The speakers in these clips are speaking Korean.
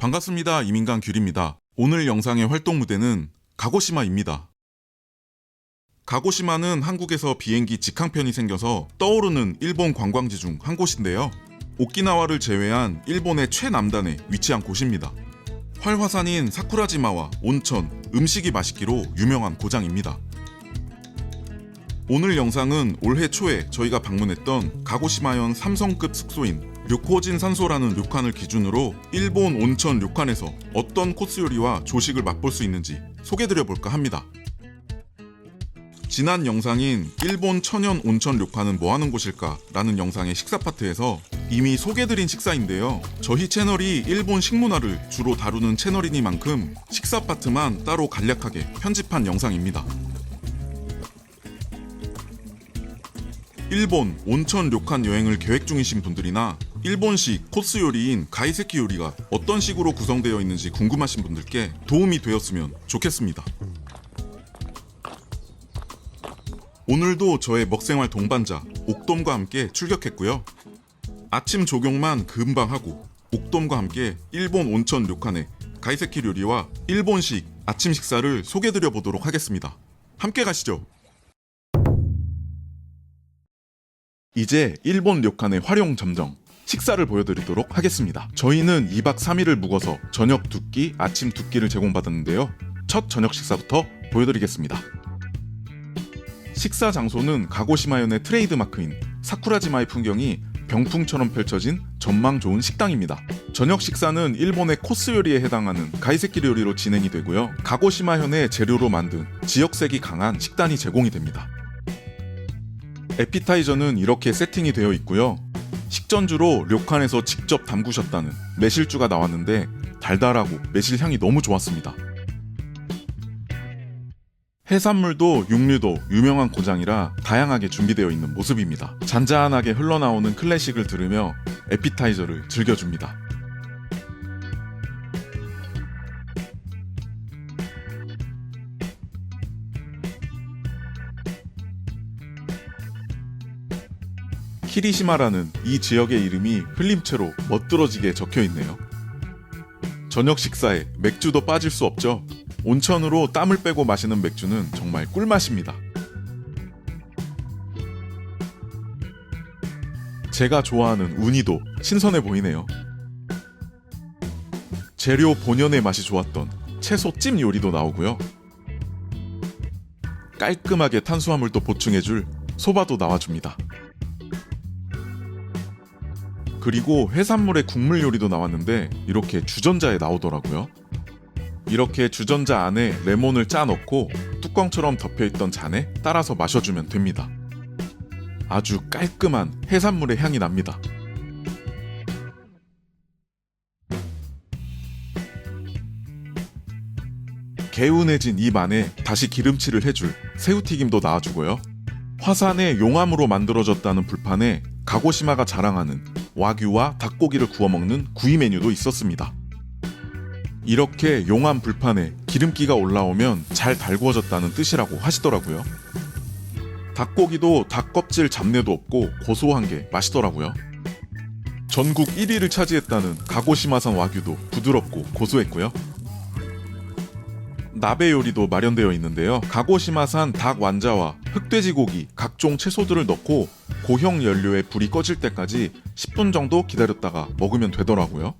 반갑습니다. 이민강 귤입니다. 오늘 영상의 활동 무대는 가고시마입니다. 가고시마는 한국에서 비행기 직항편이 생겨서 떠오르는 일본 관광지 중 한 곳인데요. 오키나와를 제외한 일본의 최남단에 위치한 곳입니다. 활화산인 사쿠라지마와 온천, 음식이 맛있기로 유명한 고장입니다. 오늘 영상은 올해 초에 저희가 방문했던 가고시마현 삼성급 숙소인 료코진 산소라는 료칸을 기준으로 일본 온천 료칸에서 어떤 코스 요리와 조식을 맛볼 수 있는지 소개드려 볼까 합니다. 지난 영상인 일본 천연 온천 료칸은 뭐 하는 곳일까? 라는 영상의 식사 파트에서 이미 소개드린 식사인데요. 저희 채널이 일본 식문화를 주로 다루는 채널이니만큼 식사 파트만 따로 간략하게 편집한 영상입니다. 일본 온천 료칸 여행을 계획 중이신 분들이나 일본식 코스 요리인 가이세키 요리가 어떤 식으로 구성되어 있는지 궁금하신 분들께 도움이 되었으면 좋겠습니다. 오늘도 저의 먹생활 동반자 옥돔과 함께 출격했고요. 아침 조경만 금방 하고 옥돔과 함께 일본 온천 료칸의 가이세키 요리와 일본식 아침 식사를 소개드려 보도록 하겠습니다. 함께 가시죠. 이제 일본 료칸의 활용 점정 식사를 보여드리도록 하겠습니다. 저희는 2박 3일을 묵어서 저녁 두 끼, 아침 두 끼를 제공받았는데요. 첫 저녁 식사부터 보여드리겠습니다. 식사 장소는 가고시마현의 트레이드 마크인 사쿠라지마의 풍경이 병풍처럼 펼쳐진 전망 좋은 식당입니다. 저녁 식사는 일본의 코스 요리에 해당하는 가이세키 요리로 진행이 되고요. 가고시마 현의 재료로 만든 지역색이 강한 식단이 제공이 됩니다. 에피타이저는 이렇게 세팅이 되어 있고요. 식전주로 료칸에서 직접 담그셨다는 매실주가 나왔는데 달달하고 매실 향이 너무 좋았습니다. 해산물도 육류도 유명한 고장이라 다양하게 준비되어 있는 모습입니다. 잔잔하게 흘러나오는 클래식을 들으며 에피타이저를 즐겨줍니다. 키리시마라는 이 지역의 이름이 흘림체로 멋들어지게 적혀 있네요. 저녁 식사에 맥주도 빠질 수 없죠. 온천으로 땀을 빼고 마시는 맥주는 정말 꿀맛입니다. 제가 좋아하는 우니도 신선해 보이네요. 재료 본연의 맛이 좋았던 채소 찜 요리도 나오고요. 깔끔하게 탄수화물도 보충해줄 소바도 나와줍니다. 그리고 해산물의 국물 요리도 나왔는데 이렇게 주전자에 나오더라고요. 이렇게 주전자 안에 레몬을 짜 넣고 뚜껑처럼 덮여 있던 잔에 따라서 마셔주면 됩니다. 아주 깔끔한 해산물의 향이 납니다. 개운해진 입 안에 다시 기름칠을 해줄 새우튀김도 나와주고요. 화산의 용암으로 만들어졌다는 불판에 가고시마가 자랑하는 와규와 닭고기를 구워 먹는 구이 메뉴도 있었습니다. 이렇게 용암 불판에 기름기가 올라오면 잘 달구어졌다는 뜻이라고 하시더라고요. 닭고기도 닭 껍질 잡내도 없고 고소한 게 맛있더라고요. 전국 1위를 차지했다는 가고시마산 와규도 부드럽고 고소했고요. 나베 요리도 마련되어 있는데요. 가고시마산 닭 완자와 흑돼지 고기, 각종 채소들을 넣고 고형 연료에 불이 꺼질 때까지 10분 정도 기다렸다가 먹으면 되더라고요.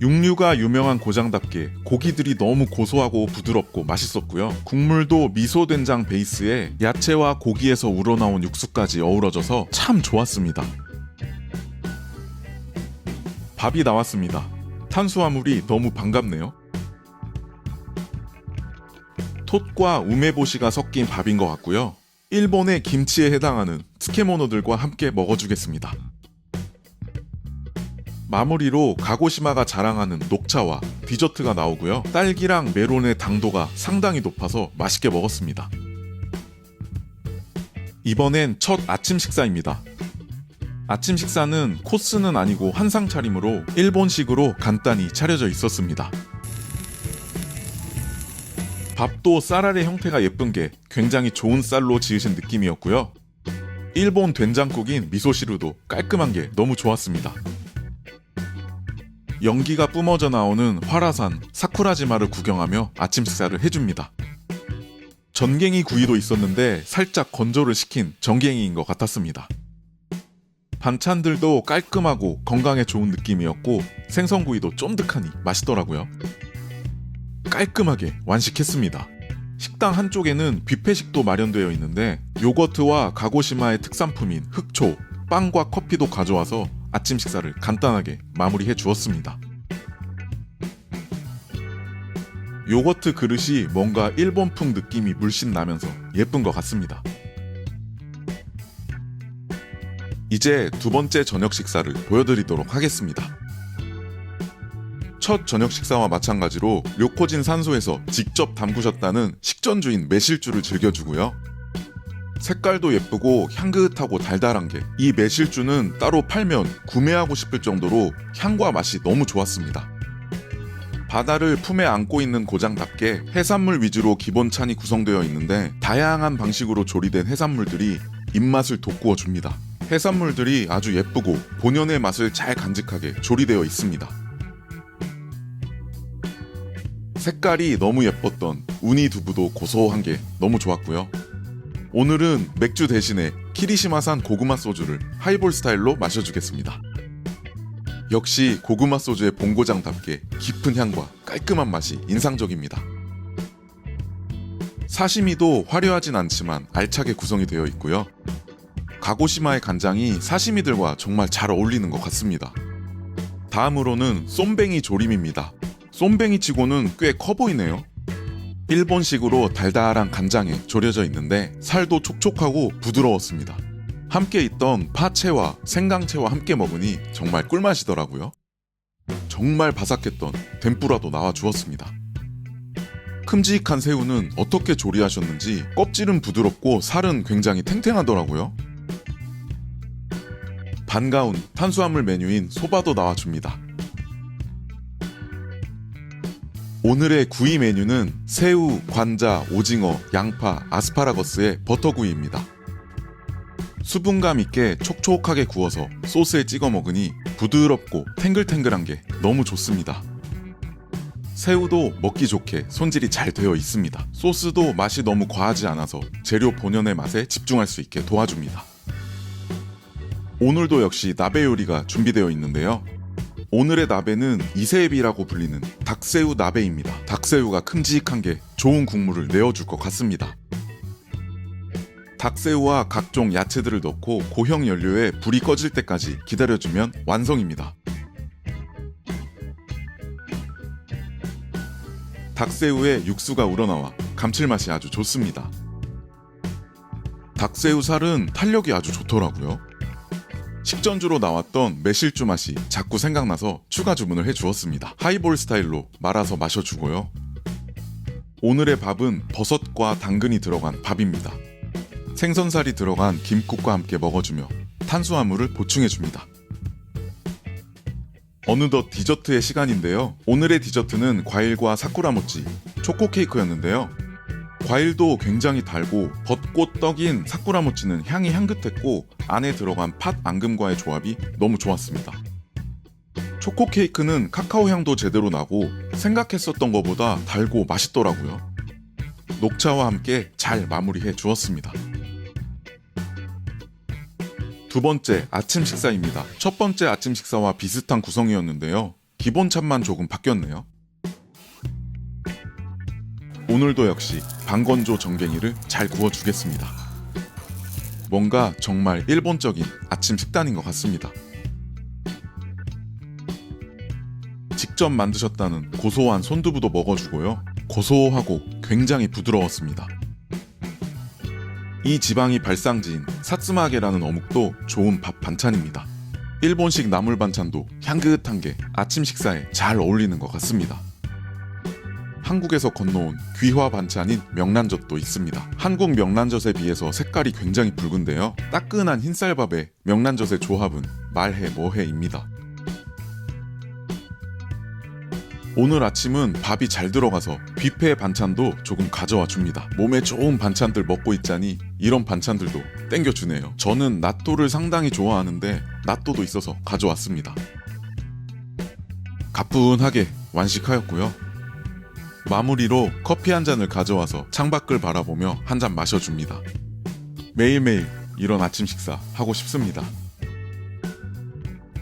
육류가 유명한 고장답게 고기들이 너무 고소하고 부드럽고 맛있었고요. 국물도 미소 된장 베이스에 야채와 고기에서 우러나온 육수까지 어우러져서 참 좋았습니다. 밥이 나왔습니다. 탄수화물이 너무 반갑네요. 톳과 우메보시가 섞인 밥인 것 같고요. 일본의 김치에 해당하는 스케모노들과 함께 먹어주겠습니다. 마무리로 가고시마가 자랑하는 녹차와 디저트가 나오고요. 딸기랑 메론의 당도가 상당히 높아서 맛있게 먹었습니다. 이번엔 첫 아침 식사입니다. 아침 식사는 코스는 아니고 한상 차림으로 일본식으로 간단히 차려져 있었습니다. 밥도 쌀알의 형태가 예쁜 게 굉장히 좋은 쌀로 지으신 느낌이었고요. 일본 된장국인 미소시루도 깔끔한 게 너무 좋았습니다. 연기가 뿜어져 나오는 화라산 사쿠라지마를 구경하며 아침 식사를 해줍니다. 전갱이 구이도 있었는데 살짝 건조를 시킨 전갱이인 것 같았습니다. 반찬들도 깔끔하고 건강에 좋은 느낌이었고 생선구이도 쫀득하니 맛있더라고요. 깔끔하게 완식했습니다. 식당 한쪽에는 뷔페식도 마련되어 있는데 요거트와 가고시마의 특산품인 흑초, 빵과 커피도 가져와서 아침 식사를 간단하게 마무리해 주었습니다. 요거트 그릇이 뭔가 일본풍 느낌이 물씬 나면서 예쁜 것 같습니다. 이제 두 번째 저녁 식사를 보여드리도록 하겠습니다. 첫 저녁 식사와 마찬가지로 료코진 산소에서 직접 담그셨다는 식전주인 매실주를 즐겨주고요. 색깔도 예쁘고 향긋하고 달달한 게 이 매실주는 따로 팔면 구매하고 싶을 정도로 향과 맛이 너무 좋았습니다. 바다를 품에 안고 있는 고장답게 해산물 위주로 기본 찬이 구성되어 있는데 다양한 방식으로 조리된 해산물들이 입맛을 돋구어 줍니다. 해산물들이 아주 예쁘고 본연의 맛을 잘 간직하게 조리되어 있습니다. 색깔이 너무 예뻤던 우니 두부도 고소한 게 너무 좋았고요. 오늘은 맥주 대신에 키리시마산 고구마 소주를 하이볼 스타일로 마셔주겠습니다. 역시 고구마 소주의 본고장답게 깊은 향과 깔끔한 맛이 인상적입니다. 사시미도 화려하진 않지만 알차게 구성이 되어 있고요. 가고시마의 간장이 사시미들과 정말 잘 어울리는 것 같습니다. 다음으로는 쏨뱅이 조림입니다. 쏨뱅이 치고는 꽤 커 보이네요. 일본식으로 달달한 간장에 졸여져 있는데 살도 촉촉하고 부드러웠습니다. 함께 있던 파채와 생강채와 함께 먹으니 정말 꿀맛이더라고요. 정말 바삭했던 덴뿌라도 나와 주었습니다. 큼직한 새우는 어떻게 조리하셨는지 껍질은 부드럽고 살은 굉장히 탱탱하더라고요. 반가운 탄수화물 메뉴인 소바도 나와줍니다. 오늘의 구이 메뉴는 새우, 관자, 오징어, 양파, 아스파라거스의 버터구이입니다. 수분감 있게 촉촉하게 구워서 소스에 찍어 먹으니 부드럽고 탱글탱글한 게 너무 좋습니다. 새우도 먹기 좋게 손질이 잘 되어 있습니다. 소스도 맛이 너무 과하지 않아서 재료 본연의 맛에 집중할 수 있게 도와줍니다. 오늘도 역시 나베 요리가 준비되어 있는데요. 오늘의 나베는 이세비라고 불리는 닭새우 나베입니다. 닭새우가 큼직한 게 좋은 국물을 내어줄 것 같습니다. 닭새우와 각종 야채들을 넣고 고형 연료에 불이 꺼질 때까지 기다려주면 완성입니다. 닭새우에 육수가 우러나와 감칠맛이 아주 좋습니다. 닭새우 살은 탄력이 아주 좋더라고요. 식전주로 나왔던 매실주 맛이 자꾸 생각나서 추가 주문을 해 주었습니다. 하이볼 스타일로 말아서 마셔주고요. 오늘의 밥은 버섯과 당근이 들어간 밥입니다. 생선살이 들어간 김국과 함께 먹어주며 탄수화물을 보충해줍니다. 어느덧 디저트의 시간인데요. 오늘의 디저트는 과일과 사쿠라모찌, 초코 케이크였는데요. 과일도 굉장히 달고 벚꽃 떡인 사쿠라모찌는 향이 향긋했고 안에 들어간 팥 앙금과의 조합이 너무 좋았습니다. 초코 케이크는 카카오 향도 제대로 나고 생각했었던 것보다 달고 맛있더라고요. 녹차와 함께 잘 마무리해 주었습니다. 두 번째 아침 식사입니다. 첫 번째 아침 식사와 비슷한 구성이었는데요. 기본 찬만 조금 바뀌었네요. 오늘도 역시 방건조 정갱이를 잘 구워주겠습니다. 뭔가 정말 일본적인 아침 식단인 것 같습니다. 직접 만드셨다는 고소한 손두부도 먹어주고요. 고소하고 굉장히 부드러웠습니다. 이 지방이 발상지인 사츠마게라는 어묵도 좋은 밥 반찬입니다. 일본식 나물 반찬도 향긋한 게 아침 식사에 잘 어울리는 것 같습니다. 한국에서 건너온 귀화 반찬인 명란젓도 있습니다. 한국 명란젓에 비해서 색깔이 굉장히 붉은데요. 따끈한 흰쌀밥에 명란젓의 조합은 말해 뭐해입니다. 오늘 아침은 밥이 잘 들어가서 뷔페 반찬도 조금 가져와 줍니다. 몸에 좋은 반찬들 먹고 있자니 이런 반찬들도 땡겨주네요. 저는 나또를 상당히 좋아하는데 나또도 있어서 가져왔습니다. 가뿐하게 완식하였고요. 마무리로 커피 한 잔을 가져와서 창밖을 바라보며 한 잔 마셔줍니다. 매일매일 이런 아침 식사 하고 싶습니다.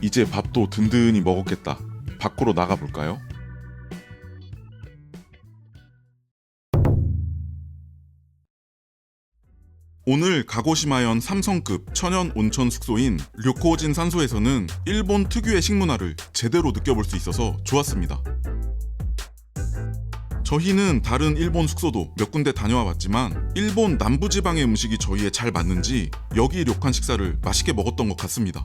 이제 밥도 든든히 먹었겠다. 밖으로 나가볼까요? 오늘 가고시마현 삼성급 천연 온천 숙소인 료코진 산소에서는 일본 특유의 식문화를 제대로 느껴볼 수 있어서 좋았습니다. 저희는 다른 일본 숙소도 몇 군데 다녀와 봤지만 일본 남부지방의 음식이 저희에 잘 맞는지 여기 료칸 식사를 맛있게 먹었던 것 같습니다.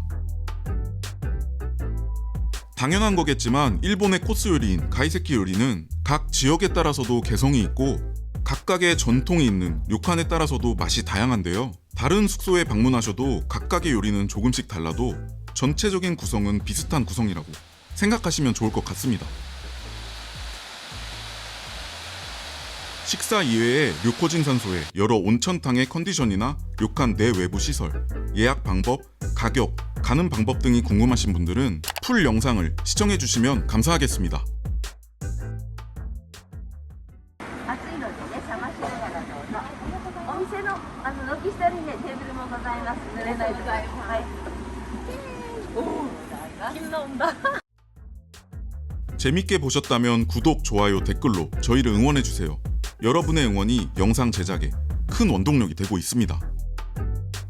당연한 거겠지만 일본의 코스 요리인 가이세키 요리는 각 지역에 따라서도 개성이 있고 각각의 전통이 있는 료칸에 따라서도 맛이 다양한데요. 다른 숙소에 방문하셔도 각각의 요리는 조금씩 달라도 전체적인 구성은 비슷한 구성이라고 생각하시면 좋을 것 같습니다. 식사 이외에 류코진산소의 여러 온천탕의 컨디션이나 료칸 내외부 시설, 예약 방법, 가격, 가는 방법 등이 궁금하신 분들은 풀 영상을 시청해 주시면 감사하겠습니다. 재밌게 보셨다면 구독, 좋아요, 댓글로 저희를 응원해주세요. 여러분의 응원이 영상 제작에 큰 원동력이 되고 있습니다.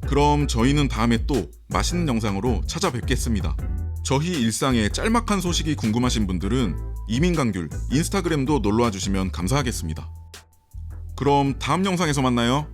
그럼 저희는 다음에 또 맛있는 영상으로 찾아뵙겠습니다. 저희 일상의 짤막한 소식이 궁금하신 분들은 이민강귤 인스타그램도 놀러와 주시면 감사하겠습니다. 그럼 다음 영상에서 만나요.